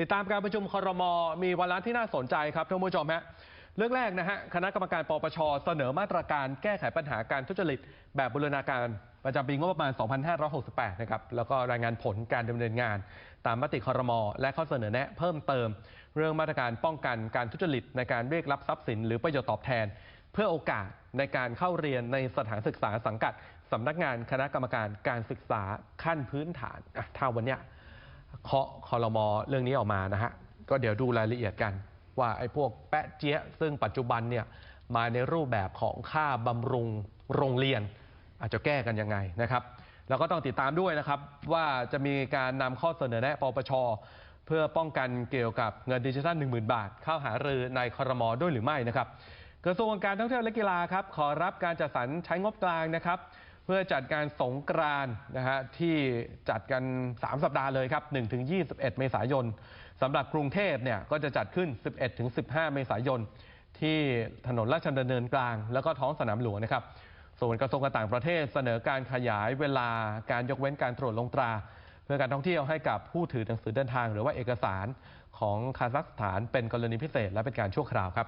ติดตามการประชุมครมอมีวาระที่น่าสนใจครับท่านผู้ชมฮะเรื่องแรกนะฮะคณะกรรมการปปชเสนอมาตรการแก้ไขปัญหาการทุจริตแบบบูรณาการประจำปีงบประมาณ 2568 นะครับ แล้วก็รายงานผลการดำเนินงาน ตามมติครมอและข้อเสนอแนะเพิ่มเติม เรื่องมาตรการป้องกันการทุจริตในการเรียกรับทรัพย์สิน หรือประโยชน์ตอบแทน เพื่อโอกาสในการเข้าเรียนในสถานศึกษาสังกัดสำนักงานคณะกรรมการการศึกษาขั้นพื้นฐานอะถ้าวันเนี้ย เคาะคอรมอเรื่องนี้ออกมานะฮะก็เดี๋ยวดูรายละเอียดกัน ว่าไอ้พวกแปะเจี๊ยะซึ่งปัจจุบันเนี่ยมาในรูปแบบของค่าบำรุงโรงเรียน อาจจะแก้กันยังไงนะครับ แล้วก็ต้องติดตามด้วยนะครับ ว่าจะมีการนำข้อเสนอแนะปปชเพื่อป้องกันเกี่ยวกับเงินดิจิทัล10,000 บาท เข้าหารือในคอรมอด้วยหรือไม่นะครับกระทรวงการท่องเที่ยวและกีฬาครับขอรับการจัดสรรใช้งบกลางนะครับ เพื่อจัดการสงกรานนะฮะที่จัดกัน 3 สัปดาห์เลยครับ1ถึง21 เมษายนสำหรับกรุงเทพเนี่ยก็จะจัดขึ้น 11ถึง15 เมษายน ที่ถนนราชดำเนินกลาง แล้วก็ท้องสนามหลวงนะครับ ส่วนกระทรวงการต่างประเทศเสนอการขยายเวลาการยกเว้นการตรวจลงตรา เพื่อการท่องเที่ยวให้กับผู้ถือหนังสือเดินทาง หรือว่าเอกสารของคาซัคสถานเป็นกรณีพิเศษและเป็นการชั่วคราวครับ